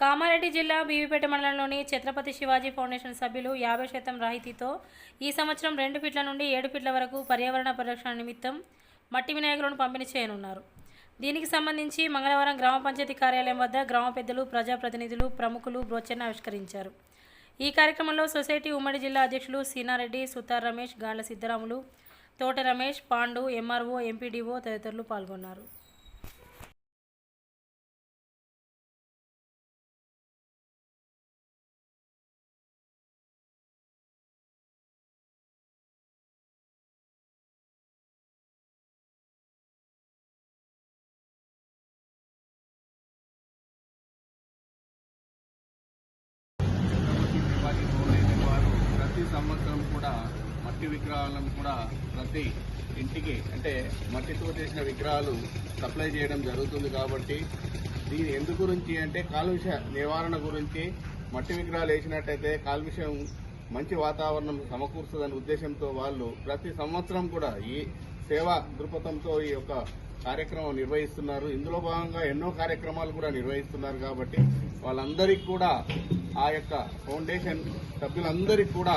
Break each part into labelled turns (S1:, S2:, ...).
S1: కామారెడ్డి జిల్లా బీవీపేట మండలంలోని ఛత్రపతి శివాజీ ఫౌండేషన్ సభ్యులు యాభై శాతం రాయితీతో ఈ సంవత్సరం రెండు ఫీట్ల నుండి ఏడు ఫీట్ల వరకు పర్యావరణ పరిరక్షణ నిమిత్తం మట్టి వినాయకులను పంపిణీ చేయనున్నారు. దీనికి సంబంధించి మంగళవారం గ్రామ పంచాయతీ కార్యాలయం వద్ద గ్రామ పెద్దలు ప్రజాప్రతినిధులు ప్రముఖులు బ్రోచర్ను ఆవిష్కరించారు. ఈ కార్యక్రమంలో సొసైటీ ఉమ్మడి జిల్లా అధ్యక్షులు సీనారెడ్డి సుతార్ రమేష్ గాండ్ల సిద్ధరాములు తోట రమేష్ పాండు ఎంఆర్ఓ ఎంపీడీఓ తదితరులు పాల్గొన్నారు.
S2: సంవత్సరం కూడా మట్టి విగ్రహాలను కూడా ప్రతి ఇంటికి అంటే మట్టితో చేసిన విగ్రహాలు సప్లై చేయడం జరుగుతుంది కాబట్టి దీని ఎందు గురించి అంటే కాలుష్య నివారణ గురించి మట్టి విగ్రహాలు వేసినట్టయితే కాలుష్యం మంచి వాతావరణం సమకూరుస్తుందనే ఉద్దేశంతో వాళ్ళు ప్రతి సంవత్సరం కూడా ఈ సేవా దృక్పథంతో ఈ యొక్క కార్యక్రమం నిర్వహిస్తున్నారు. ఇందులో భాగంగా ఎన్నో కార్యక్రమాలు కూడా నిర్వహిస్తున్నారు కాబట్టి వాళ్ళందరికీ కూడా ఆ యొక్క ఫౌండేషన్ సభ్యులందరికీ కూడా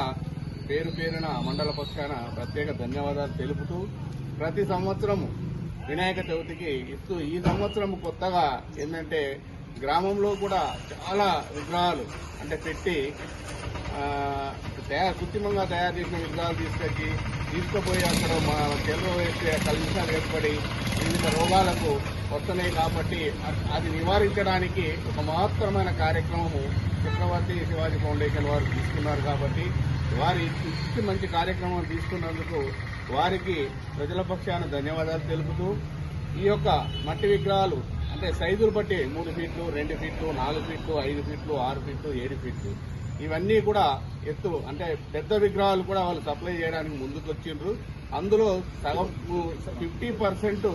S2: పేరు పేరున మండల పక్షాన ప్రత్యేక ధన్యవాదాలు తెలుపుతూ ప్రతి సంవత్సరం వినాయక చవితికి ఇస్తూ ఈ సంవత్సరం కొత్తగా ఏంటంటే గ్రామంలో కూడా చాలా విగ్రహాలు అంటే పెట్టి తయారు కృత్రిమంగా తయారు చేసిన విగ్రహాలు తీసుకొచ్చి తీసుకుపోయి అక్కడ మా కేంద్రం వేస్తే కలుషాలు ఏర్పడి వివిధ రోగాలకు వస్తున్నాయి కాబట్టి అది నివారించడానికి ఒక మహత్తరమైన కార్యక్రమము చక్రవర్తి శివాజీ ఫౌండేషన్ వారు తీసుకున్నారు కాబట్టి వారి ఇచ్చి మంచి కార్యక్రమం తీసుకున్నందుకు వారికి ప్రజల పక్షాన ధన్యవాదాలు తెలుపుతూ ఈ యొక్క మట్టి విగ్రహాలు అంటే సైజులు బట్టి మూడు ఫీట్లు రెండు ఫీట్లు నాలుగు ఫీట్లు ఐదు ఫీట్లు ఆరు ఫీట్లు ఏడు ఫీట్లు. ఇవన్నీ కూడా ఎత్తు అంటే పెద్ద విగ్రహాలు కూడా వాళ్ళు సప్లై చేయడానికి ముందుకు వచ్చిండ్రు. అందులో సగం ఫిఫ్టీ పర్సెంట్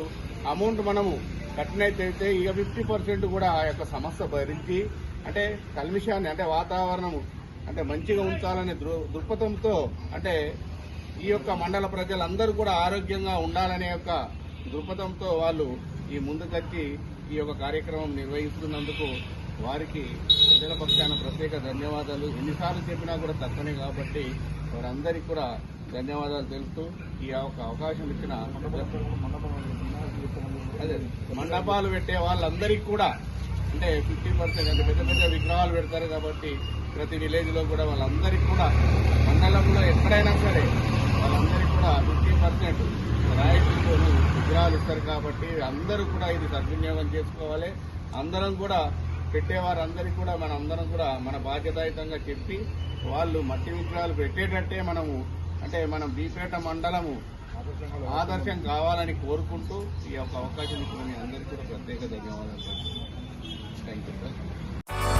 S2: అమౌంట్ మనము కట్టినట్టయితే ఇక ఫిఫ్టీ పర్సెంట్ కూడా ఆ యొక్క సమస్య భరించి అంటే కల్మిషాన్ని అంటే వాతావరణం అంటే మంచిగా ఉంచాలనే దృ దృక్పథంతో అంటే ఈ యొక్క మండల ప్రజలందరూ కూడా ఆరోగ్యంగా ఉండాలనే యొక్క దృక్పథంతో వాళ్ళు ఈ ముందుకొచ్చి ఈ యొక్క కార్యక్రమం నిర్వహిస్తున్నందుకు వారికి ప్రజల పక్షాన ప్రత్యేక ధన్యవాదాలు. ఎన్నిసార్లు చెప్పినా కూడా తక్కువనే కాబట్టి వారందరికీ కూడా ధన్యవాదాలు తెలుపుతూ ఈ యొక్క అవకాశం ఇచ్చిన అదే మండపాలు పెట్టే వాళ్ళందరికీ కూడా అంటే ఫిఫ్టీ పర్సెంట్ అంటే పెద్ద పెద్ద విగ్రహాలు పెడతారు కాబట్టి ప్రతి విలేజ్లో కూడా వాళ్ళందరికీ కూడా మండలంలో ఎక్కడైనా సరే వాళ్ళందరికీ కూడా ఫిఫ్టీ పర్సెంట్ రాయితీలు విగ్రహాలు ఇస్తారు కాబట్టి అందరూ కూడా ఇది సద్వినియోగం చేసుకోవాలి. అందరం కూడా పెట్టేవారందరికీ కూడా మన అందరం కూడా మన బాధ్యతాయుతంగా చెప్పి వాళ్ళు మట్టి విగ్రహాలు పెట్టేటట్టే మనము అంటే మనం బీపేట మండలము ఆదర్శం కావాలని కోరుకుంటూ ఈ యొక్క అవకాశం ఇచ్చిన మీ అందరికీ కూడా ప్రత్యేక ధన్యవాదాలు. Thank you sir